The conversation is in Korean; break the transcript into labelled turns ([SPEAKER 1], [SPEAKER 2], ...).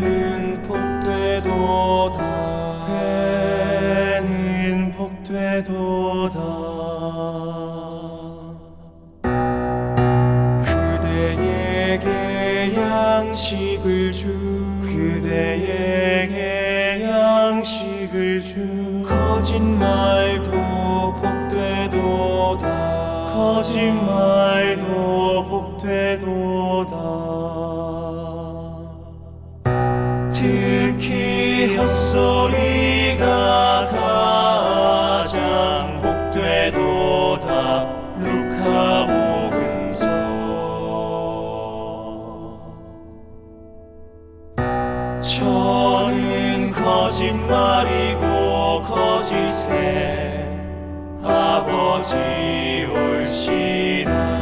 [SPEAKER 1] 배는 복되도다. 배는 복되도다. 그대에게 양식을 주.
[SPEAKER 2] 그대에게 양식을 주.
[SPEAKER 1] 거짓말도 복되도다.
[SPEAKER 2] 거짓말도 복되도다.
[SPEAKER 1] 특히 헛소리가 가장 복되도다 루카 복음서. 저는 거짓말이고 거짓의 아버지 올시다